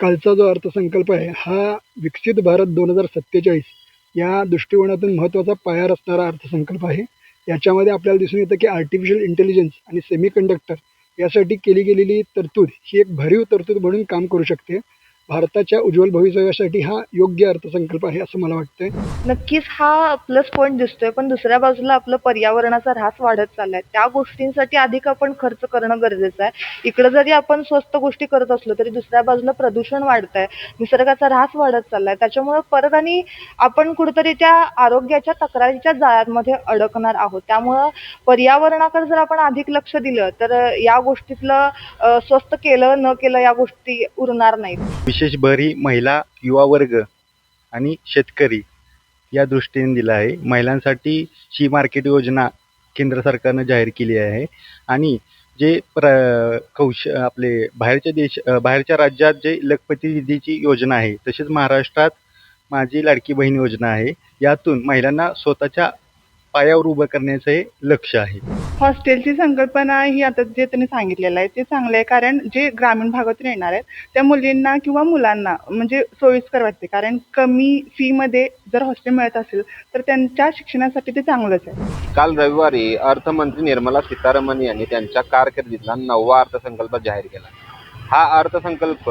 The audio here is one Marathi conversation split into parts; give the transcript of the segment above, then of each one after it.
कालचा जो अर्थसंकल्प आहे हा विकसित भारत दोन हजार सत्तेचाळीस या दृष्टिकोनातून महत्त्वाचा पाया रचणारा अर्थसंकल्प आहे. याच्यामध्ये आपल्याला दिसून येतं की आर्टिफिशियल इंटेलिजन्स आणि सेमीकंडक्टर यासाठी केली गेलेली तरतूद ही एक भरीव तरतूद म्हणून काम करू शकते. भारताच्या उज्ज्वल भविष्यासाठी हा योग्य अर्थसंकल्प आहे असं मला वाटतंय. नक्कीच हा प्लस पॉईंट दिसतोय पण दुसऱ्या बाजूला आपलं पर्यावरणाचा ऱ्हास वाढत चाललाय. त्या गोष्टींसाठी अधिक आपण खर्च करणं गरजेचं आहे. इकडं जरी आपण स्वस्त गोष्टी करत असलो तरी दुसऱ्या बाजूला प्रदूषण वाढतंय निसर्गाचा ऱ्हास वाढत चाललाय. त्याच्यामुळे परत आणि आपण कुठेतरी त्या आरोग्याच्या तक्रारीच्या जाळ्यांमध्ये अडकणार आहोत. त्यामुळं पर्यावरणाकडे जर आपण अधिक लक्ष दिलं तर या गोष्टीतलं स्वस्त केलं न केलं या गोष्टी उरणार नाहीत. विशेष भर ही महिला युवा वर्ग आणि शेतकरी या दृष्टीने दिला आहे. महिलांसाठी शी मार्केट योजना केंद्र सरकारनं जाहीर केली आहे. आणि जे प्र कौश आपले बाहेरच्या देश बाहेरच्या राज्यात जे लखपती निधीची योजना आहे तसेच महाराष्ट्रात माझी लाडकी बहीण योजना आहे यातून महिलांना स्वतःच्या पायावर उभं करण्याचं हे लक्ष आहे. हॉस्टेलची संकल्पना ही आता जे त्यांनी सांगितलेलं आहे ते चांगलं आहे. कारण जे ग्रामीण भागातून येणार आहेत त्या मुलींना किंवा मुलांना म्हणजे सोयीस्कर वाटते. कारण कमी फीमध्ये जर हॉस्टेल मिळत असेल तर त्यांच्या शिक्षणासाठी ते चांगलंच आहे. काल रविवारी अर्थमंत्री निर्मला सीतारामन यांनी त्यांच्या कारकिर्दीतला नववा अर्थसंकल्प जाहीर केला. हा अर्थसंकल्प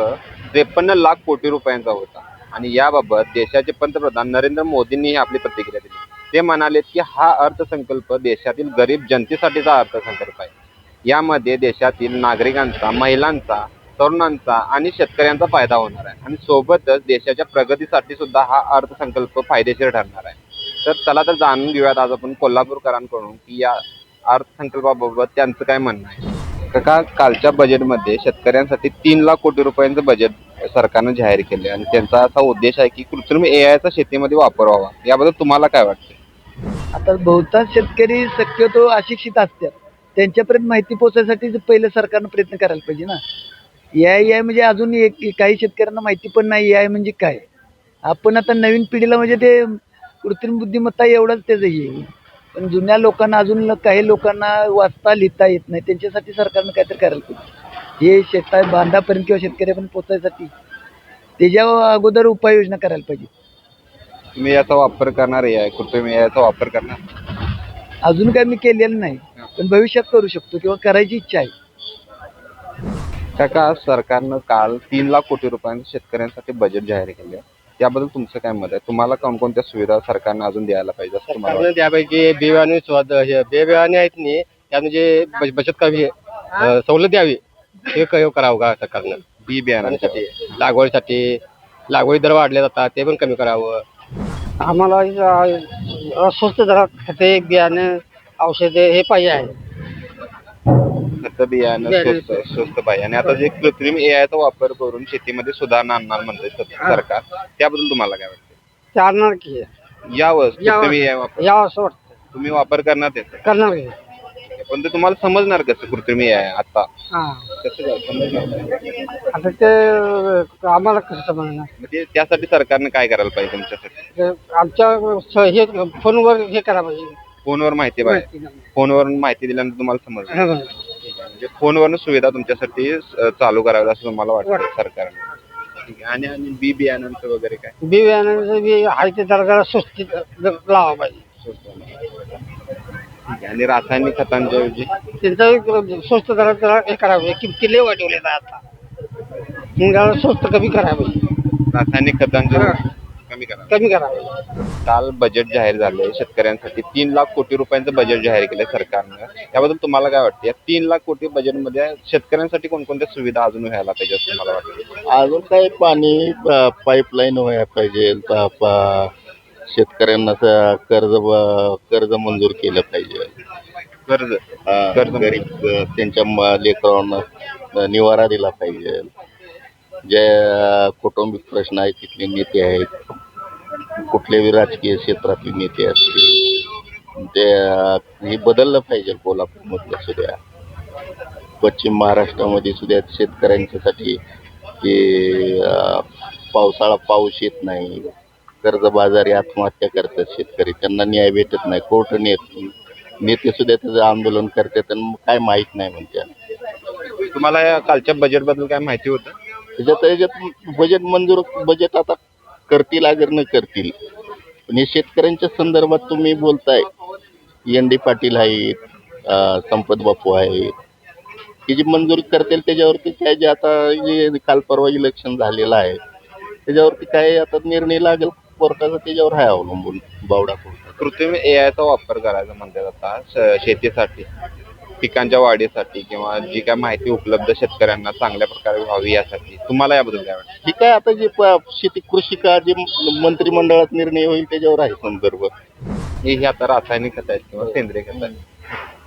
त्रेपन्न लाख कोटी रुपयांचा होता. आणि याबाबत देशाचे पंतप्रधान नरेंद्र मोदींनीही आपली प्रतिक्रिया दिली. ते म्हणाले की हा अर्थसंकल्प देशातील गरीब जनतेसाठीचा अर्थसंकल्प आहे. यामध्ये देशातील नागरिकांचा महिलांचा तरुणांचा आणि शेतकऱ्यांचा फायदा होणार आहे. आणि सोबतच देशाच्या प्रगतीसाठी सुद्धा हा अर्थसंकल्प फायदेशीर ठरणार आहे. तर चला तर जाणून घेऊयात आज आपण कोल्हापूरकरांकडून की या अर्थसंकल्पाबाबत त्यांचं काय म्हणणं आहे. काका कालच्या बजेटमध्ये शेतकऱ्यांसाठी तीन लाख कोटी रुपयांचं बजेट सरकारनं जाहीर केले आणि त्यांचा असा उद्देश आहे की कृत्रिम ए आयचा शेतीमध्ये वापर व्हावा. याबद्दल तुम्हाला काय वाटतं आता बहुतांश शेतकरी शक्यतो अशिक्षित असतात. त्यांच्यापर्यंत माहिती पोहोचायसाठी पहिलं सरकारनं प्रयत्न करायला पाहिजे ना. ए आय म्हणजे अजून एक काही शेतकऱ्यांना माहिती पण नाही ए आय म्हणजे काय. आपण आता नवीन पिढीला म्हणजे ते कृत्रिम बुद्धिमत्ता एवढंच त्याचं येईल पण जुन्या लोकांना अजून काही लोकांना वाचता लिहिता येत नाही. त्यांच्यासाठी सरकारनं काहीतरी करायला पाहिजे. हे शेता बांधापर्यंत किंवा शेतकऱ्यापर्यंत पोचायसाठी त्याच्या अगोदर उपाययोजना करायला पाहिजे. तुम्ही याचा वापर करणार आहे कृत्रिम एआयचा वापर करणार? अजून काय मी केलेलं नाही पण भविष्यात करू शकतो किंवा करायची इच्छा आहे. काका सरकारनं काल तीन लाख कोटी रुपयांचं शेतकऱ्यांसाठी बजेट जाहीर केले त्याबद्दल तुमचं काय मत आहे? तुम्हाला कोणकोणत्या सुविधा सरकारनं अजून द्यायला पाहिजे असं तुम्हाला त्यापैकी बेवाने स्वाद हे बेवाने आहेत नी त्यानं जे बच- बचत कमी अं, सवलत द्यावी हे क- करावं का सरकारनं? बी बियाणांसाठी. लागवडीसाठी लागवडी दर वाढले जातात ते पण कमी करावं. आम्हाला स्वस्त दरात खते बियाणे औषधे हे पाहिजे आहे. खतं बियाणं स्वस्त स्वस्त पाहिजे. आणि आता जे कृत्रिम एआयचा वापर करून शेतीमध्ये सुधारणा आणणार म्हणतंय सर- सरकार त्याबद्दल तुम्हाला काय वाटतं? चालणार की. यावं. कृत्रिम एआय वापर. यावं असं वाटतं. तुम्ही वापर करणार त्याचा करणार की. पण ते तुम्हाला समजणार कसं कृत्रिम आता? हां. कसं काय समजणार? आता ते आम्हाला कसं समजणार? म्हणजे त्यासाठी सरकारनं काय करायला पाहिजे तुमच्यासाठी? ते आमच्या स- हे फोनवर हे करा पाहिजे फोनवर माहिती पाहिजे. फोनवर माहिती दिल्यानंतर तुम्हाला समजणार हां. म्हणजे फोनवरनं सुविधा तुमच्यासाठी अं, चालू कराव्या असं तुम्हाला वाटतं सरकारने. ठीक आहे. आणि आणि बी बियाणांचं वगैरे काय? बी बियाण्याचं बी आहे ते जरा जरा लावा पाहिजे. ठीक आहे. आणि रासायनिक खतांच्या ऐवजी त्यांचं एक स्वस्त दरात जरा हे करावं. किमती लय वाढवले आता. मग जरा स्वस्त कमी करावं. रासायनिक खतांच्या कमी करा कमी करावं काल बजेट जाहीर झाले शेतकऱ्यांसाठी तीन लाख कोटी रुपयांचं बजेट जाहीर केलंय सरकारनं. त्याबद्दल तुम्हाला काय वाटतं? या तीन लाख कोटी बजेटमध्ये शेतकऱ्यांसाठी कोणकोणत्या सुविधा अजून व्हायला पाहिजे असं तुम्हाला वाटतं? अजून काही पाणी पाईपलाईन व्हायला पाहिजे. शेतकऱ्यांना कर्ज कर्ज मंजूर केलं पाहिजे. कर्ज? कर्ज गरीब त्यांच्या लेकरांना निवारा दिला पाहिजे. जे कौटुंबिक प्रश्न आहेत तिथले नेते आहेत कुठल्याही राजकीय क्षेत्रातले नेते असतील ते हे बदललं पाहिजे कोल्हापूरमधलं सुद्धा पश्चिम महाराष्ट्रामध्ये सुद्धा शेतकऱ्यांच्यासाठी अं, पावसाळा पाऊस येत नाही. कर्जबाजारी आत्महत्या करतात शेतकरी त्यांना न्याय भेटत नाही कोर्ट नेत नेते सुद्धा त्याचं आंदोलन करतात आणि काय माहीत नाही म्हणतात तुम्हाला या कालच्या बजेटबद्दल काय माहिती होतं? त्याच्यात त्याच्यात बजेट मंजूर बजेट आता करतील अगर न करतील. पण हे शेतकऱ्यांच्या संदर्भात तुम्ही बोलताय. एन डी पाटील आहेत संपत बापू आहेत. की जे मंजूर करतील त्याच्यावरती काय जे आता जे काल परवा इलेक्शन झालेलं आहे त्याच्यावरती काय आता निर्णय लागेल? कोर्टाचा त्याच्यावर आहे अवलंबून बावडा कोर्टाचा. कृत्रिम एआयचा वापर करायचा म्हणतात आता श- शेतीसाठी. पिकांच्या वाढीसाठी किंवा जी काय माहिती उपलब्ध शेतकऱ्यांना चांगल्या प्रकारे व्हावी यासाठी तुम्हाला याबद्दल काय वाटतं? ही काय आता जे प- शेती कृषी का जे मंत्रिमंडळात निर्णय होईल त्याच्यावर आहे संदर्भ. हे ही आता रासायनिक खत आहेत किंवा सेंद्रिय खत आहेत.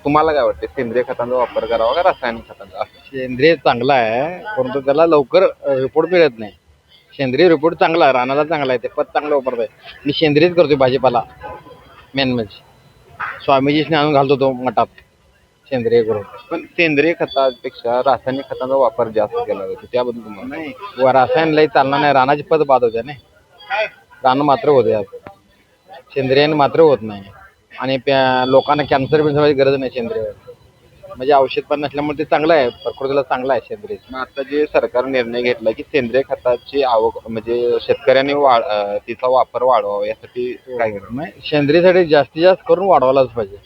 तुम्हाला काय वाटते? सेंद्रिय खतांचा वापर करावा का रासायनिक खतांचा? सेंद्रिय चांगला आहे परंतु त्याला लवकर रिपोर्ट मिळत नाही. सेंद्रिय रिपोर्ट चांगला आहे रानाला चांगला आहे ते पत चांगलं वापरत आहे मी सेंद्रियच करतोय भाजीपाला मेन म्हणजे. स्वामीजीने आणून घालतो तो मठात. सेंद्रिय करून पण सेंद्रिय खतापेक्षा रासायनिक खतांचा वापर जास्त केला जातो त्याबद्दल तुम्हाला नाही. व रासायन लई चालणार नाही रानाची पत बाद होते ना. रानं मात्र होते यात सेंद्रियाने मात्र होत नाही. आणि प्या- लोकांना कॅन्सर बिन्सरची गरज नाही सेंद्रिय म्हणजे औषध पण नसल्यामुळे ते चांगलं आहे प्रकृतीला चांगलं आहे सेंद्रिय. मग आता जे सरकार निर्णय घेतला की सेंद्रिय खताची आवक म्हणजे शेतकऱ्यांनी वाढ अं, तिचा वापर वाढवावा यासाठी काय करणार? नाही सेंद्रियसाठी जास्तीत जास्त करून वाढवायलाच पाहिजे.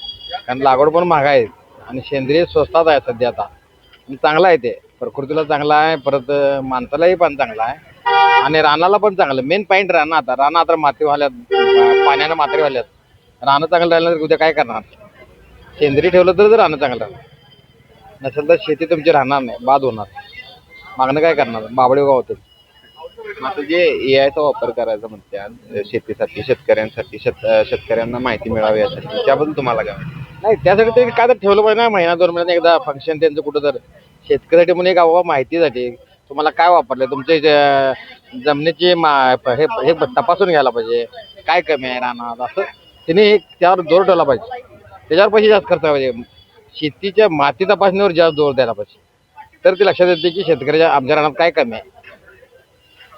कारण लागवड पण महाग आहे. आणि सेंद्रिय स्वस्तात आहे सध्या आता. आणि चांगलं आहे ते. प्रकृतीला चांगलं आहे परत माणसालाही पण चांगलं आहे. आणि रानाला पण चांगलं. मेन पॉईंट रान आता. रानं आता माती व्हाल्यात पाण्यानं मात्री व्हाल्यात. रानं चांगलं राहिलं तर उद्या काय करणार? सेंद्रिय ठेवलं तर रानं चांगलं राहणार. नसेल तर शेती तुमची राहणार नाही. बाद होणार. मागणं काय करणार? बाबडे गाव होते आता जे एआयचा वापर करायचा म्हणतात शेतीसाठी शेतकऱ्यांसाठी शेत शेतकऱ्यांना माहिती मिळावी यासाठी त्याबद्दल तुम्हाला काय नाही त्यासाठी ते काय तर ठेवलं पाहिजे ना महिना दोन महिन्यात एकदा फंक्शन त्यांचं कुठं तर. शेतकऱ्यासाठी म्हणून एक अवा माहितीसाठी. तुम्हाला काय वापरलं तुमच्या जमिनीची मा हे हे तपासून घ्यायला पाहिजे. काय कमी आहे रानात? असं. तिने एक त्यावर जोर ठेवला पाहिजे. त्याच्यावर पैसे जास्त खर्च पाहिजे. शेतीच्या माती तपासणीवर जास्त जोर द्यायला पाहिजे. तर ते लक्षात येते की शेतकऱ्याच्या आमच्या रानात काय कमी आहे.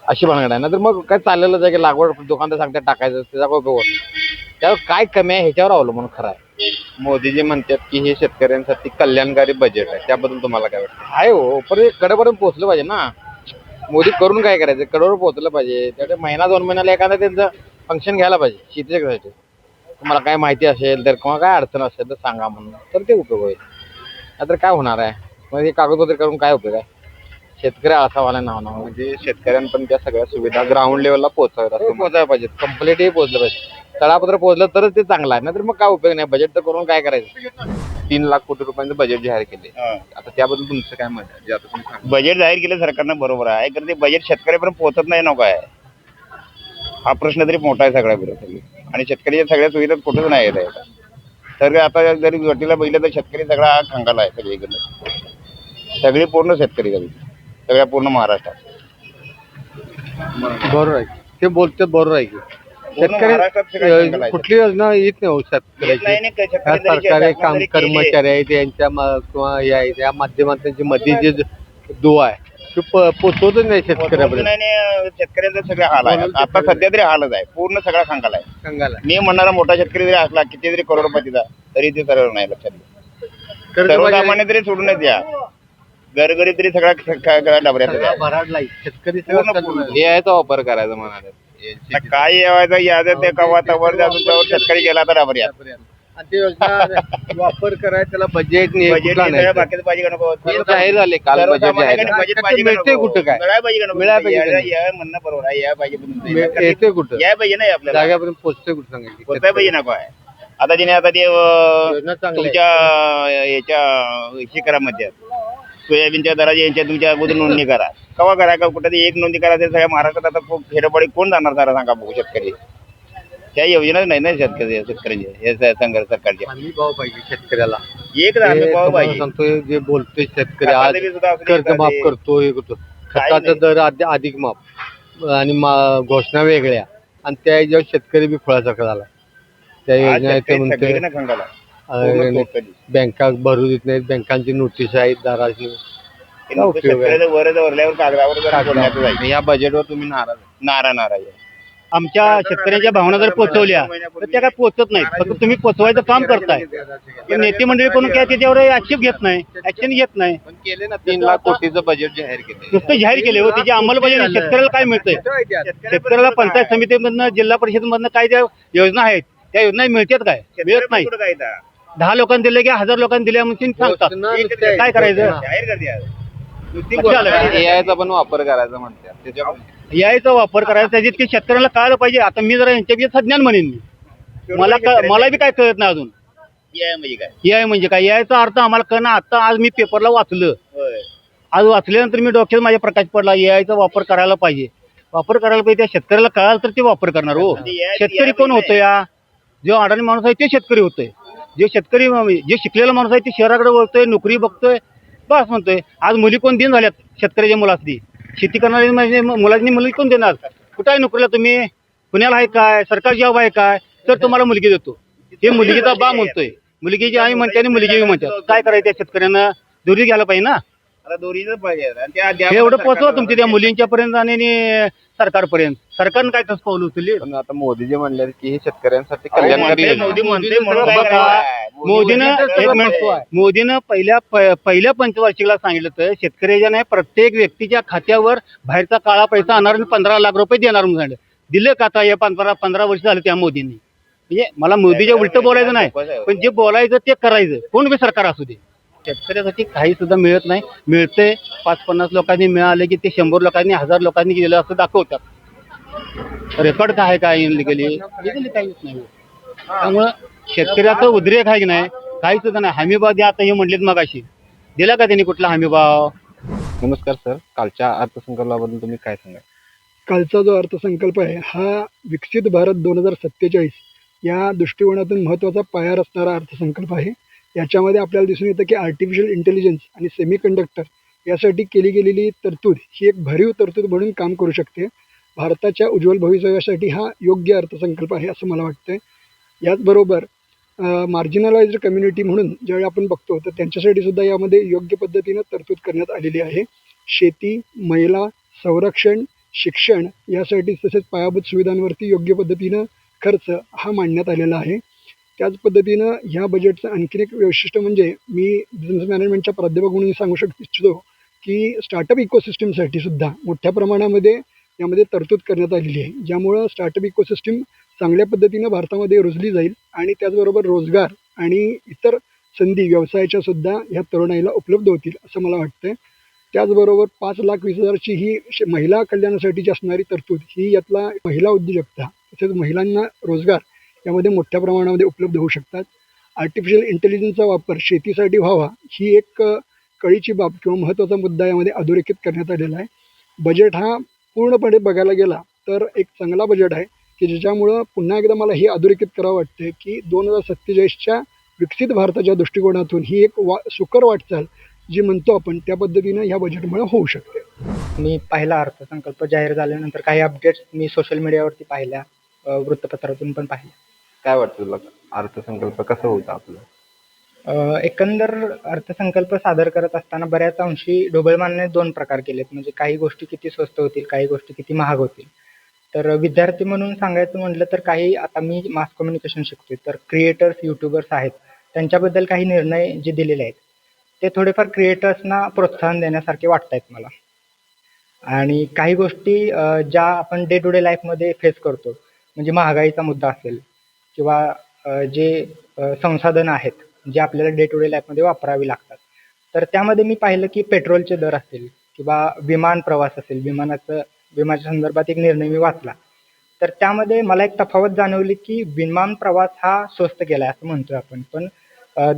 अशी भानगड आहे. ना तर मग काय चाललेलं आहे की लागवड दुकानदार सांगतात टाकायचं त्याचा काय उपयोग त्यावर काय कमी आहे ह्याच्यावर अवलंबून खरं आहे. मोदीजी म्हणतात की हे शेतकऱ्यांसाठी कल्याणकारी बजेट आहे. त्याबद्दल तुम्हाला काय वाटतं? आहे हो पण हे कडेपर्यंत पोहोचलं पाहिजे ना. मोदी करून काय करायचं? कडेवर पोहोचलं पाहिजे. त्यामुळे महिना दोन महिन्याला एखादं त्यांचं फंक्शन घ्यायला पाहिजे शेतीच्या घरासाठी तुम्हाला काय माहिती असेल तर किंवा काय अडचण असेल तर सांगा म्हणून. तर ते उपयोग होईल. नाहीतर काय होणार आहे? मग हे कागदपत्र करून काय उपयोग आहे? शेतकरी आळसावाला नाव नाव. म्हणजे शेतकऱ्यांपर्यंत त्या सगळ्या सुविधा ग्राउंड लेवलला तुम्हाला- पोहोचायला पाहिजे कम्प्लीटही पोहोचलं पाहिजे. तळापत्र पोहोचलं तरच ते चांगलं आहे. नाहीतर मग काय उपयोग नाही. बजेट तर करून काय करायचं? तीन लाख कोटी रुपयांचं बजेट जाहीर केले. आता त्याबद्दल तुमचं काय मत आहे? जे आता तुम्ही सांगा. बजेट जाहीर केलं सरकारनं बरोबर आहे. कारण ते बजेट शेतकऱ्यापर्यंत पोहोचत नाही नको आहे हा प्रश्न तरी मोठा आहे सगळ्या विरोधी आणि शेतकऱ्याच्या सगळ्या सुविधा कुठेच नाही येत आहे तर आता जरी गोटीला बघितलं तर शेतकरी सगळा हा खंगाला आहे सगळीकडे सगळी पूर्ण शेतकरी झाली सगळ्या पूर्ण महाराष्ट्रात. बरोबर आहे. ते बोलते बरोबर आहे की. आहे. कुठली योजना येत नाही हो शेतकऱ्याची शेतकरी सरकारी काम कर्मचारी आहेत यांच्या किंवा या या माध्यमात त्यांची मध्ये जे दुवा आहे तो प- पोचवतच नाही शेतकऱ्यापर्यंत शेतकऱ्याचा सगळा हाल आहे आता सध्या तरी हालच आहे पूर्ण सगळा खंगाला आहे सांगायला मी म्हणणारा मोठा शेतकरी जरी असला किती जरी करोडपतीचा तरी ते सर्व नाही लक्षात. कर्जबाजारी सर्वसामान्य तरी सोडूनच द्या घरगरी तरी सगळा डबऱ्यात आहे. आहे. शेतकरी सगळं पूर्ण. एआयचा वापर करायचा म्हणाले काय यावायचं याद ते कवा तवर जाऊन शेतकरी गेला तर डबऱ्यात आणि ते योजना वापर करायला त्याला बजेट बजेट बाकीचं पाहिजे का नको. हे जाहीर झाले काल बजेट जाहीर झाले. मिळते? कुठं काय? मिळायला पाहिजे का या- या म्हणणं बरोबर आहे या पाहिजे नाही. येते कुठं? या पाहिजे नाही आपल्याला. जाग्यापर्यंत पोचते कुठं सांगायची? पाहिजे नको आहे. आता तिने आता ते अं, योजना चांगली आहे. तुमच्या याच्या शिखरामध्ये सोयाबीनच्या दराची यांच्या तुमच्या अगोदर नोंदणी करा. कवा करा? का कुठं तरी एक नोंदणी करा ते सगळ्या महाराष्ट्रात आता खूप खेडोपाडी कोण जाणार जरा सांगा बघू शेतकरी. त्या योजनाच नाही ना शेतकरी शेतकऱ्यांच्या हे संघर्ष सरकारच्या. हमी भाव पाहिजे शेतकऱ्याला. एक हमी भाव पाहिजे. सांगतोय जे बोलतोय शेतकरी आज कर्ज माफ करतो हे करतो खताचा. दर अधिक माफ. आणि घोषणा वेगळ्या. आणि त्या याच्यावर शेतकरी बी फळासारखा झाला. त्या योजना बँका भरू देत नाहीत बँकांची नोटीस आहेत दाराची. ते काय नुसतं उपयोग आहे? शेतकऱ्याचं वरच वरल्यावर कागदावर जरा बोलण्याचं जाईल. या बजेटवर तुम्ही नाराज आहे. नारा नाराज आहे. आमच्या शेतकऱ्यांच्या भावना जर पोहोचवल्या तर त्या काय पोहोचत नाहीत. फक्त तुम्ही पोहोचवायचं काम करताय. पण नेते मंडळी कोण काय त्याच्यावर ऍक्शन घेत नाही ऍक्शन घेत नाही. पण केले ना तीन लाख कोटीचं बजेट जाहीर केले नुसतं जाहीर केले हो त्याची अंमलबजावणी शेतकऱ्याला काय मिळतंय? शेतकऱ्याला पंचायत समितीमधनं जिल्हा परिषदमधनं काय ज्या योजना आहेत? त्या योजना मिळतात काय? मिळत नाही. दहा लोकांनी दिले की हजार लोकांनी दिल्या म्हणून सांगतात काय करायचं? एआयचा पण वापर करायचा म्हणतात त्याच्यावर यायचा वापर करायचा त्याच्यात की शेतकऱ्याला कळायला पाहिजे. आता मी जरा यांच्या सज्ञान म्हणेन मी. मला मला बी काय कळत नाही अजून. म्हणजे काय? याय म्हणजे काय? यायचा अर्थ आम्हाला कळणं. आता आज मी पेपरला वाचलं. आज वाचल्यानंतर मी डोक्यात माझ्या प्रकाश पडला. यायचा वापर करायला पाहिजे. वापर करायला पाहिजे. त्या शेतकऱ्याला कळाल तर ते वापर करणार हो. शेतकरी कोण होतो या जो अडाणी माणूस आहे ते शेतकरी होतोय. जे शेतकरी जे शिकलेला माणूस आहे ते शहराकडे बघतोय नोकरी बघतोय बस म्हणतोय. आज मुली कोण दिन झाल्यात शेतकऱ्याच्या मुलासनी? शेती करणारी म्हणजे मुलांनी मुली कोण देणार? कुठं आहे नोकरीला तुम्ही? पुण्याला आहे काय? सरकार जॉब आहे काय? तर तुम्हाला मुलगी देतो. हे मुलगीचा बा म्हणतोय. मुलगीची आई म्हणते आणि मुलगी म्हणतात काय करायचं शेतकऱ्यांना? दुरी घ्यायला पाहिजे ना? आता दोरीचं पाहिजे आणि त्या द्या हे एवढं पोहोचवा तुमच्या त्या मुलींच्या पर्यंत आणि आणि सरकारपर्यंत. सरकारनं काय तसं पाऊल उचलली पण आता मोदीजी म्हणले की हे शेतकऱ्यांसाठी कल्याणकारी योजना. मोदी म्हणते म्हणून काय बघा करायचं? मोदीनं मोदीचं एक सगळं मिनिट महत्त्व आहे. मोदीनं पहिल्या प- पहिल्या पंचवार्षिकला सांगितलं तर शेतकऱ्याच्या नाही प्रत्येक व्यक्तीच्या खात्यावर बाहेरचा काळा पैसा आणणार आणि पंधरा लाख रुपये देणार. म्हणून सांगितलं. दिलं का आता या पंधरा पंधरा वर्ष झालं त्या मोदींनी? म्हणजे मला मोदीच्या उलट बोलायचं नाही पण जे बोलायचं ते करायचं. कोण बी सरकार असू दे. शेतकऱ्यासाठी काही सुद्धा मिळत नाही. मिळते. पाच पन्नास लोकांनी मिळाले की ते शंभर लोकांनी हजार लोकांनी दिलं असं दाखवतात. रेकॉर्ड काय आहे काय लिगली लिगली काहीच नाही. त्यामुळं शेतकऱ्याचं उद्रेक आहे की नाही काही सुद्धा नाही. हमी भाव द्या आता हे म्हणलेत मगाशी. दिला का त्यांनी कुठला हमी भाव नमस्कार सर. कालच्या अर्थसंकल्पाबद्दल तुम्ही काय सांगा कालचा जो अर्थसंकल्प आहे हा विकसित भारत दोन हजार सत्तेचाळीस या दृष्टिकोनातून महत्त्वाचा पाया रचणारा अर्थसंकल्प आहे. याच्यामध्ये आपल्याला दिसून येतं की आर्टिफिशियल इंटेलिजन्स आणि सेमी कंडक्टर यासाठी केली गेलेली तरतूद ही एक भरीव तरतूद म्हणून काम करू शकते. भारताच्या उज्ज्वल भविष्यासाठी हा योग्य अर्थसंकल्प आहे असं मला वाटतं आहे याचबरोबर मार्जिनलाइज्ड कम्युनिटी म्हणून ज्यावेळी आपण बघतो तर त्यांच्यासाठी सुद्धा यामध्ये योग्य पद्धतीनं तरतूद करण्यात आलेली आहे. शेती महिला संरक्षण शिक्षण यासाठी तसेच पायाभूत सुविधांवरती योग्य पद्धतीनं खर्च हा मांडण्यात आलेला आहे. त्याच पद्धतीनं ह्या बजेटचं आणखीन एक वैशिष्ट्य म्हणजे मी बिझनेस मॅनेजमेंटच्या प्राध्यापक म्हणून सांगू शक इच्छितो की स्टार्टअप इकोसिस्टीमसाठी सुद्धा मोठ्या प्रमाणामध्ये यामध्ये तरतूद करण्यात आलेली आहे. ज्यामुळं स्टार्टअप इकोसिस्टीम चांगल्या पद्धतीनं भारतामध्ये रुजली जाईल आणि त्याचबरोबर रोजगार आणि इतर संधी व्यवसायाच्या सुद्धा ह्या तरुणाईला उपलब्ध होतील असं मला वाटतं त्याचबरोबर पाच लाख वीस हजारची ही महिला कल्याणासाठीची असणारी तरतूद ही यातला महिला उद्योजकता तसेच महिलांना रोजगार यामध्ये मोठ्या प्रमाणामध्ये उपलब्ध होऊ शकतात. आर्टिफिशियल इंटेलिजन्सचा वापर शेतीसाठी व्हावा ही एक कळीची बाब किंवा महत्त्वाचा मुद्दा यामध्ये अधोरेखित करण्यात आलेला आहे. बजेट हा पूर्णपणे बघायला गेला तर एक चांगला बजेट आहे की ज्याच्यामुळं पुन्हा एकदा मला हे अधोरेखित करावं वाटते की दोन हजार सत्तेचाळीसच्या विकसित भारताच्या दृष्टिकोनातून ही एक वा सुकर वाटचाल जी म्हणतो आपण त्या पद्धतीनं ह्या बजेटमुळे होऊ शकते. मी पाहिला अर्थसंकल्प जाहीर झाल्यानंतर काही अपडेट्स मी सोशल मीडियावरती पाहिल्या वृत्तपत्रातून पण पाहिल्या. काय वाटतं तुला? अर्थसंकल्प कसं होतं आपलं? एकंदर अर्थसंकल्प सादर करत असताना बऱ्याच अंशी ढोबळमानने दोन प्रकार केलेत. म्हणजे काही गोष्टी किती स्वस्त होतील काही गोष्टी किती महाग होतील. तर विद्यार्थी म्हणून सांगायचं म्हटलं तर काही आता मी मास कम्युनिकेशन शिकतोय तर क्रिएटर्स युट्यूबर्स आहेत. त्यांच्याबद्दल काही निर्णय जे दिलेले आहेत ते थोडेफार क्रिएटर्सना प्रोत्साहन देण्यासारखे वाटत आहेत मला. आणि काही गोष्टी ज्या आपण डे टू डे लाईफमध्ये फेस करतो म्हणजे महागाईचा मुद्दा असेल किंवा जे संसाधन संसाधनं आहेत जे आपल्याला डे टू डे लाईफमध्ये वापरावी लागतात. तर त्यामध्ये मी पाहिलं की पेट्रोलचे दर असतील किंवा विमान प्रवास असेल विमानाचं विमानाच्या संदर्भात एक निर्णय मी वाचला. तर त्यामध्ये मला एक तफावत जाणवली की विमान प्रवास हा स्वस्त केला आहे असं म्हणतोय आपण. पण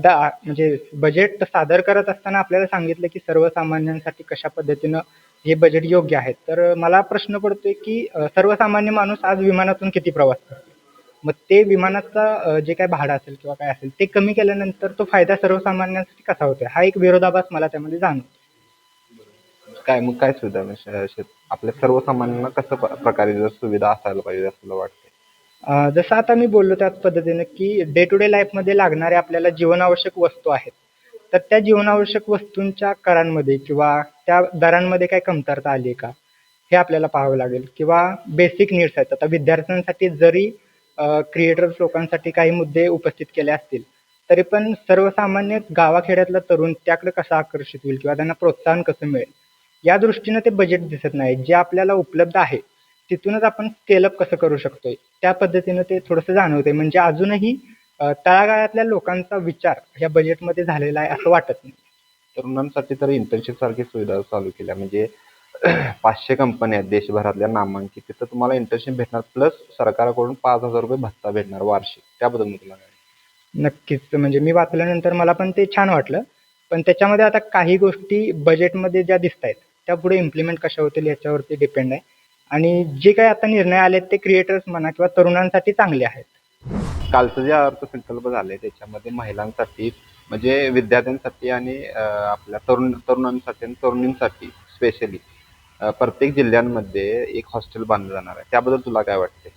दा म्हणजे बजेट सादर करत असताना आपल्याला सांगितलं की सर्वसामान्यांसाठी कशा पद्धतीनं हे बजेट योग्य आहे. तर मला प्रश्न पडतोय की सर्वसामान्य माणूस आज विमानातून किती प्रवास करतो मग ते विमानाचा जे काय भाडं असेल किंवा काय असेल ते कमी केल्यानंतर तो फायदा सर्वसामान्यांसाठी कसा होतोय? हा एक विरोधाभास मला त्यामध्ये जाणवतो. काय मग काय सुविधा म्हणजे श- आपल्या सर्वसामान्यांना कसं प- प्रकारे जर सुविधा असायला पाहिजे असं तुला वाटतं अ, जसं आता मी बोललो त्याच पद्धतीनं की डे टू डे लाईफमध्ये लागणाऱ्या आपल्याला जीवनावश्यक वस्तू आहेत. तर त्या जीवनावश्यक वस्तूंच्या करांमध्ये किंवा त्या दरांमध्ये काय कमतरता आली आहे का? हे आपल्याला पाहावं लागेल. किंवा बेसिक नीड्स आहेत. आता विद्यार्थ्यांसाठी जरी क्रिएटर्स लोकांसाठी काही मुद्दे उपस्थित केले असतील. तरी पण सर्वसामान्य गावाखेड्यातला तरुण त्याकडे कसा आकर्षित होईल किंवा त्यांना प्रोत्साहन कसं मिळेल? या दृष्टीनं ते बजेट दिसत नाही. जे आपल्याला उपलब्ध आहे तिथूनच आपण स्केलअप कसं करू शकतोय? त्या पद्धतीनं ते थोडंसं जाणवते म्हणजे अजूनही तळागाळातल्या लोकांचा विचार या बजेटमध्ये झालेला आहे असं वाटत नाही. तरुणांसाठी तर इंटर्नशिप सारखी सुविधा चालू केल्या. म्हणजे पाचशे कंपन्या आहेत देशभरातल्या नामांकित. तिथं तुम्हाला इंटर्नशिप भेटणार प्लस सरकारकडून पाच हजार रुपये भत्ता भेटणार वार्षिक. त्याबद्दल मी तुला काय नक्कीच. म्हणजे मी वाचल्यानंतर मला पण ते छान वाटलं. पण त्याच्यामध्ये आता काही गोष्टी बजेटमध्ये ज्या दिसत आहेत त्या पुढे इम्प्लिमेंट कशा होतील याच्यावरती डिपेंड आहे. आणि जे काही आता निर्णय आलेत ते क्रिएटर्स म्हणा किंवा तरुणांसाठी चांगले आहेत. कालचं जे अर्थसंकल्प झाले त्याच्यामध्ये महिलांसाठी म्हणजे विद्यार्थ्यांसाठी आणि आपल्या तरुण तरुणांसाठी आणि तरुणींसाठी स्पेशली प्रत्येक जिल्ह्यांमध्ये एक हॉस्टेल बांधलं जाणार आहे. त्याबद्दल तुला काय वाटते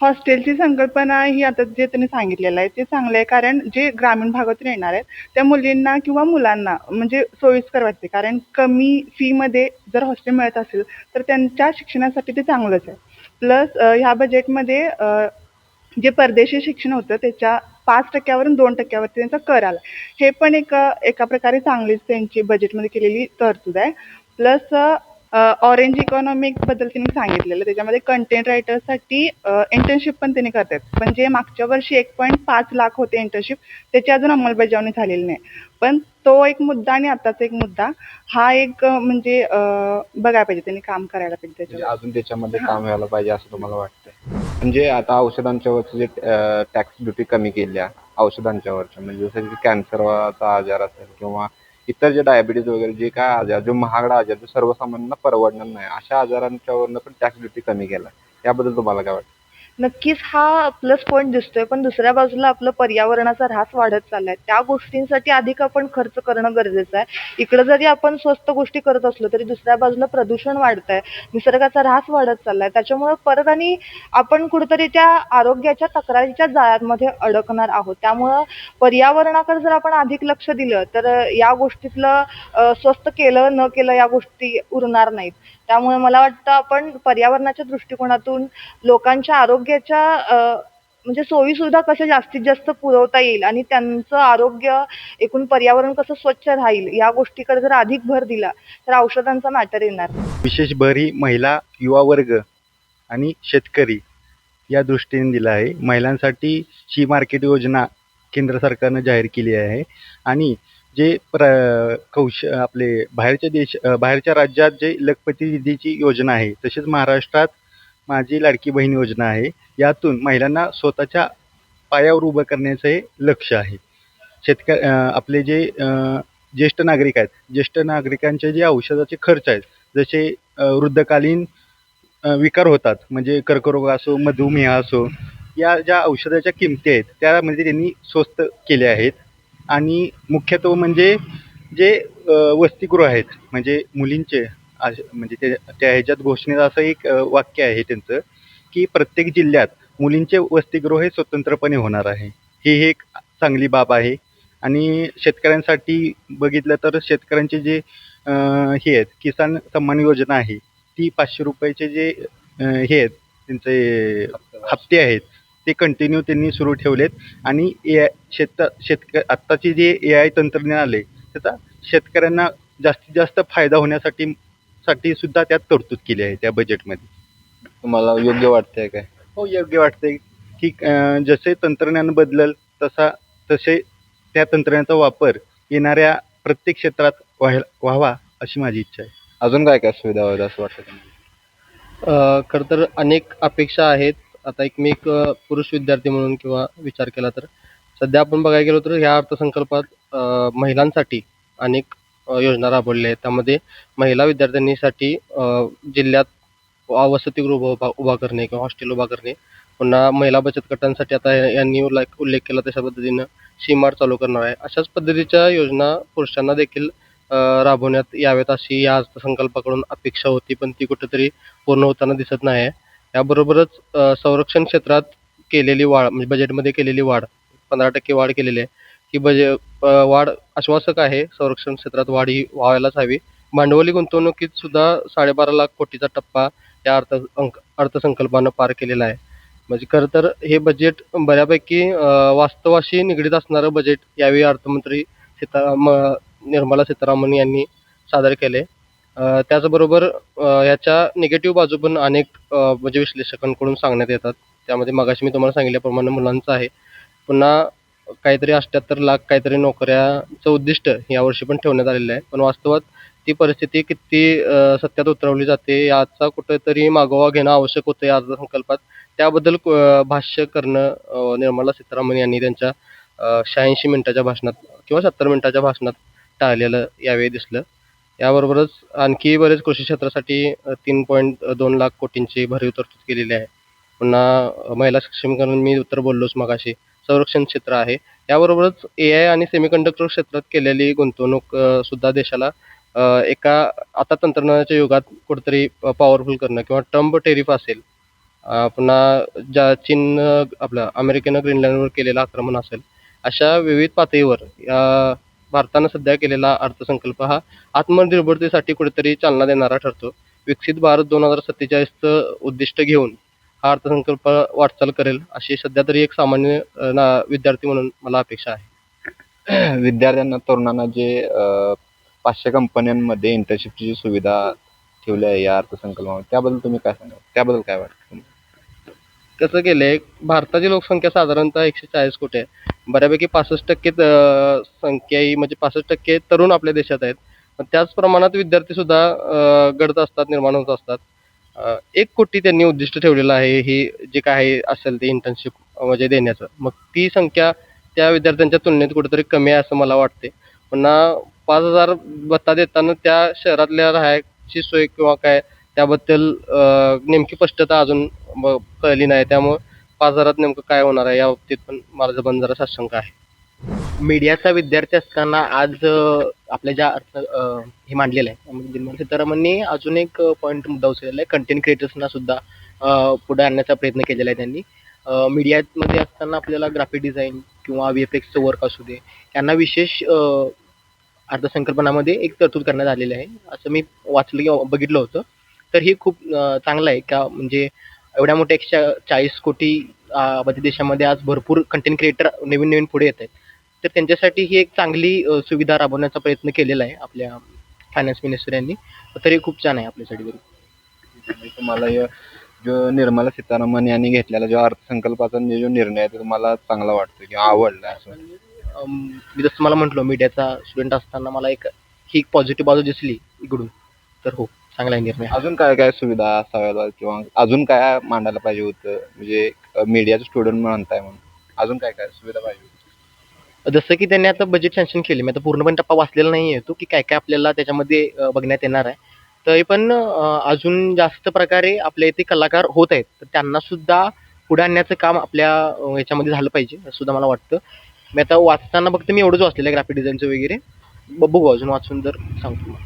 हॉस्टेलची संकल्पना ही आता जे त्यांनी सांगितलेलं आहे ते चांगलं आहे. कारण जे ग्रामीण भागातून येणार आहेत त्या मुलींना किंवा मुलांना म्हणजे सोयीस्कर वाटते. कारण कमी फीमध्ये जर हॉस्टेल मिळत असेल तर त्यांच्या शिक्षणासाठी ते चांगलंच आहे. प्लस ह्या बजेटमध्ये जे परदेशी शिक्षण होतं त्याच्या पाच टक्क्यावरून दोन टक्क्यावरती त्यांचा कर आला. हे पण एक एका प्रकारे चांगलीच त्यांची बजेटमध्ये केलेली तरतूद आहे. प्लस ऑरेंज इकॉनॉमिकबद्दल त्यांनी सांगितलेलं. त्याच्यामध्ये कंटेंट रायटरसाठी इंटर्नशिप पण त्यांनी करतात. पण जे मागच्या वर्षी एक पॉईंट पाच लाख होते इंटर्नशिप त्याची अजून अंमलबजावणी झालेली नाही. पण तो एक मुद्दा आणि आताचा एक मुद्दा हा एक म्हणजे बघायला पाहिजे. त्यांनी काम करायला पाहिजे म्हणजे त्याच्यावर अजून त्याच्यामध्ये काम व्हायला पाहिजे असं तुम्हाला वाटतं म्हणजे आता औषधांच्यावरचे जे टॅक्स ड्युटी कमी केल्या औषधांच्यावरच्या म्हणजे जसं की कॅन्सरचा आजार असेल किंवा इतर जे डायबिटीज वगैरे जे काय आजार जो महागडा आजार जो सर्वसामान्यांना परवडणार नाही अशा आजारांच्यावरनं पण टॅक्स ड्युटी कमी केला याबद्दल तुम्हाला काय वाटतं? नक्कीच हा प्लस पॉईंट दिसतोय पण दुसऱ्या बाजूला आपलं पर्यावरणाचा ऱ्हास वाढत चाललाय. त्या गोष्टींसाठी अधिक आपण खर्च करणं गरजेचं आहे. इकडं जरी आपण स्वस्त गोष्टी करत असलो तरी दुसऱ्या बाजूला प्रदूषण वाढतंय निसर्गाचा ऱ्हास वाढत चाललाय. त्याच्यामुळे परत आणि आपण कुठेतरी त्या आरोग्याच्या तक्रारीच्या जाळ्यांमध्ये अडकणार आहोत. त्यामुळं पर्यावरणाकडे जर आपण अधिक लक्ष दिलं तर या गोष्टीतलं स्वस्त केलं न केलं या गोष्टी उरणार नाहीत. त्यामुळे मला वाटतं आपण पर्यावरणाच्या दृष्टिकोनातून लोकांच्या आरोग्याच्या म्हणजे सोयीसुद्धा कशा जास्तीत जास्त पुरवता येईल आणि त्यांचं आरोग्य एकूण पर्यावरण कसं स्वच्छ राहील या गोष्टीकडे जर अधिक भर दिला तर औषधांचा मॅटर येणार. विशेष भर ही महिला युवा वर्ग आणि शेतकरी या दृष्टीने दिला आहे. महिलांसाठी शी मार्केट योजना केंद्र सरकारनं जाहीर केली आहे. आणि जे प्र कौश आपले बाहेरच्या देश बाहेरच्या राज्यात जे लखपती योजना आहे तसेच महाराष्ट्रात माझी लाडकी बहीण योजना आहे यातून महिलांना स्वतःच्या पायावर उभं करण्याचं हे लक्ष आहे. शेतक आपले जे ज्येष्ठ नागरिक आहेत ज्येष्ठ नागरिकांचे जे औषधाचे खर्च आहेत जसे वृद्धकालीन विकार होतात म्हणजे कर्करोग असो मधुमेह असो या ज्या औषधाच्या किमती आहेत त्यामध्ये त्यांनी स्वस्त केले आहेत. आणि मुख्यत्व म्हणजे जे वसतिगृह आहेत म्हणजे मुलींचे असे- म्हणजे ते त्या ह्याच्यात घोषणेत असं एक वाक्य आहे त्यांचं की प्रत्येक जिल्ह्यात मुलींचे वसतिगृह हे स्वतंत्रपणे होणार आहे. ही एक चांगली बाब आहे. आणि शेतकऱ्यांसाठी बघितलं तर शेतकऱ्यांचे जे हे आहेत किसान सन्मान योजना आहे ती पाचशे रुपयाचे जे हे आहेत त्यांचे हप्ते आहेत ते कंटिन्यू त्यांनी सुरू ठेवलेत. आणि ए आय शेत शेतक आत्ताची जे ए आय तंत्रज्ञान आले त्याचा शेतकऱ्यांना जास्तीत जास्त फायदा होण्यासाठी साठी सुद्धा त्यात तरतूद केली आहे त्या बजेटमध्ये तुम्हाला योग्य वाटतंय काय? हो योग्य वाटते की अं, जसे तंत्रज्ञान बदलल तसा तसे त्या तंत्रज्ञानाचा वापर येणाऱ्या प्रत्येक क्षेत्रात व्हायला व्हावा अशी माझी इच्छा आहे. अजून काय काय सुविधा हव्यात असं वाटतं तुम्हाला? अ, खरं तर अनेक अपेक्षा आहेत. आता एक मी एक पुरुष विद्यार्थी म्हणून किंवा विचार केला तर सध्या आपण बघायला गेलो तर ह्या अर्थसंकल्पात महिलांसाठी अनेक योजना राबवलेल्या आहेत. त्यामध्ये महिला विद्यार्थ्यांनीसाठी जिल्ह्यात वसतिगृह उभा उभा करणे किंवा हॉस्टेल उभा करणे पुन्हा महिला बचत गटांसाठी आता या- यांनी उल्लेख उल्लेख केला तशा पद्धतीनं सीमार चालू करणार आहे. अशाच पद्धतीच्या योजना पुरुषांना देखील राबवण्यात याव्यात अशी या अर्थसंकल्पाकडून अपेक्षा होती पण ती कुठेतरी पूर्ण होताना दिसत नाही आहे. याबरोबरच संरक्षण क्षेत्रात केलेली वाढ म्हणजे बजेटमध्ये केलेली वाढ पंधरा टक्के वाढ केलेली आहे. ही बजे वाढ आश्वासक आहे. संरक्षण क्षेत्रात वाढ ही व्हायलाच हवी. भांडवली गुंतवणुकीत सुद्धा साडेबारा लाख कोटीचा टप्पा या अर्थ अंक अर्थसंकल्पानं पार केलेला आहे. म्हणजे खरं तर हे बजेट बऱ्यापैकी वास्तवाशी निगडीत असणारं बजेट यावेळी अर्थमंत्री सीता निर्मला सीतारामन यांनी सादर केले. त्याचबरोबर ह्याच्या याच्या निगेटिव्ह बाजू पण अनेक म्हणजे विश्लेषकांकडून सांगण्यात येतात. त्यामध्ये मगाशी मी तुम्हाला सांगितल्याप्रमाणे मुलांचं आहे. पुन्हा काहीतरी अठ्ठ्याहत्तर लाख काहीतरी नोकऱ्याचं उद्दिष्ट यावर्षी पण ठेवण्यात आलेलं आहे. पण वास्तवात ती परिस्थिती किती सत्यात उतरवली जाते याचा कुठेतरी मागोवा घेणं आवश्यक होतं या अर्थसंकल्पात त्याबद्दल भाष्य करणं निर्मला सीतारामन यांनी त्यांच्या शहाऐंशी मिनिटाच्या भाषणात किंवा सत्तर मिनिटाच्या भाषणात टाळलेलं यावेळी दिसलं. याबरोबरच आणखी बरेच कृषी क्षेत्रासाठी तीन पॉईंट दोन लाख कोटींची भरीव तरतूद केलेली आहे. पुन्हा महिला सक्षमीकरण मी उत्तर बोललोच मगाशी. संरक्षण क्षेत्र आहे. याबरोबरच ए आय आणि सेमीकंडक्टर क्षेत्रात केलेली गुंतवणूक सुद्धा देशाला एका आता तंत्रज्ञानाच्या युगात कुठेतरी पॉवरफुल करणं किंवा ट्रम्प टेरिफ असेल. पुन्हा ज्या चीन आपलं अमेरिकेनं ग्रीनलँडवर केलेलं आक्रमण असेल. अशा विविध पातळीवर या भारतानं सध्या केलेला अर्थसंकल्प हा आत्मनिर्भरतेसाठी कुठेतरी चालना देणारा ठरतो. विकसित भारत दोन हजार सत्तेचाळीसचं उद्दिष्ट घेऊन हा अर्थसंकल्प वाटचाल करेल अशी सध्या तरी एक सामान्य विद्यार्थी म्हणून मला अपेक्षा आहे. विद्यार्थ्यांना तरुणांना जे अं, पाचशे कंपन्यांमध्ये इंटर्नशिपची जी सुविधा ठेवली आहे या अर्थसंकल्पामध्ये त्याबद्दल तुम्ही काय सांगाल? त्याबद्दल काय वाटतं कसं केलंय भारताची लोकसंख्या साधारणतः एकशे चाळीस कोटी आहे. बऱ्यापैकी पासष्ट टक्के संख्या ही म्हणजे पासष्ट टक्के तरुण आपल्या देशात आहेत. पण त्याच प्रमाणात विद्यार्थी सुद्धा घडत असतात निर्माण होत असतात. एक कोटी त्यांनी उद्दिष्ट ठेवलेलं आहे ही जे काही असेल ते इंटर्नशिप म्हणजे देण्याचं. मग ती संख्या त्या विद्यार्थ्यांच्या तुलनेत कुठेतरी कमी आहे असं मला वाटते. पुन्हा पाच हजार भत्ता देताना त्या शहरातल्या राहायची सोय किंवा काय त्याबद्दल नेमकी स्पष्टता अजून ब- कळली नाही. त्यामुळं बाजारात नेमकं काय होणार आहे या बाबतीत पण माझं पण जरा साशंक आहे. मीडियाचा विद्यार्थी असताना आज आपल्या ज्या अर्थ हे मांडलेलं आहे निर्मला सीतारामननी अजून एक पॉईंट मुद्दा उचललेला आहे. कंटेंट क्रिएटर्सना सुद्धा पुढे आणण्याचा प्रयत्न केलेला आहे त्यांनी. मीडियामध्ये असताना आपल्याला ग्राफिक डिझाईन किंवा व्ही एफ एक्सचं वर्क असू दे यांना विशेष अर्थसंकल्पनामध्ये एक तरतूद करण्यात आलेली आहे. असं मी वाचलं किंवा बघितलं होतं. तर हे खूप चांगलं आहे का? म्हणजे एवढ्या मोठ्या एकशे चाळीस कोटी मध्ये देशामध्ये आज भरपूर कंटेंट क्रिएटर नवीन नवीन पुढे येत आहेत. तर त्यांच्यासाठी ही एक चांगली सुविधा राबवण्याचा प्रयत्न केलेला आहे आपल्या फायनान्स मिनिस्टर यांनी. तर खूप छान आहे आपल्यासाठी तरी म्हणजे तुम्हाला या जो निर्मला सीतारामन यांनी घेतलेला जो अर्थसंकल्पाचा जो निर्णय आहे तो तुम्हाला चांगला वाटतो किंवा आवडला असं? मी जसं मला म्हटलं मीडियाचा स्टुडंट असताना मला एक ही एक पॉझिटिव्ह बाजू दिसली इकडून. तर हो. चांगला आहे निर्णय. अजून काय काय सुविधा असाव्यात किंवा अजून काय मांडायला पाहिजे होतं? म्हणजे मीडियाचं स्टुडंट म्हणताय म्हणून. अजून काय काय सुविधा पाहिजे होती? जसं की त्यांनी आता बजेट सँक्शन केले मी आता पूर्णपणे टप्पा वाचलेला नाही आहे तो की काय काय आपल्याला त्याच्यामध्ये अ, बघण्यात येणार आहे. तरी पण अ, अजून जास्त प्रकारे आपल्या इथे कलाकार होत आहेत. तर त्यांना सुद्धा पुढे आणण्याचं काम आपल्या अ, याच्यामध्ये झालं पाहिजे असं सुद्धा मला वाटतं. मी आता वाचताना फक्त मी एवढंच वाचलेलं आहे ग्राफिक डिझाईनचं वगैरे. ब- बघू अजून वाचून जर सांगतो मग.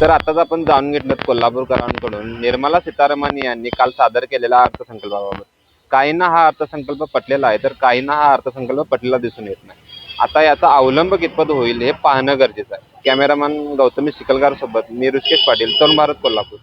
तर आताच आपण जाणून घेतलं कोल्हापूरकरांकडून. निर्मला सीतारामन यांनी काल सादर केलेल्या अर्थसंकल्पाबाबत काहींना हा अर्थसंकल्प पटलेला आहे तर काहींना हा अर्थसंकल्प पटलेला दिसून येत नाही. आता याचा अवलंब कितपत होईल हे पाहणं गरजेचं आहे. कॅमेरामॅन गौतमी चिखलगार सोबत मी ऋषिकेश पाटील तरुण भारत कोल्हापूर.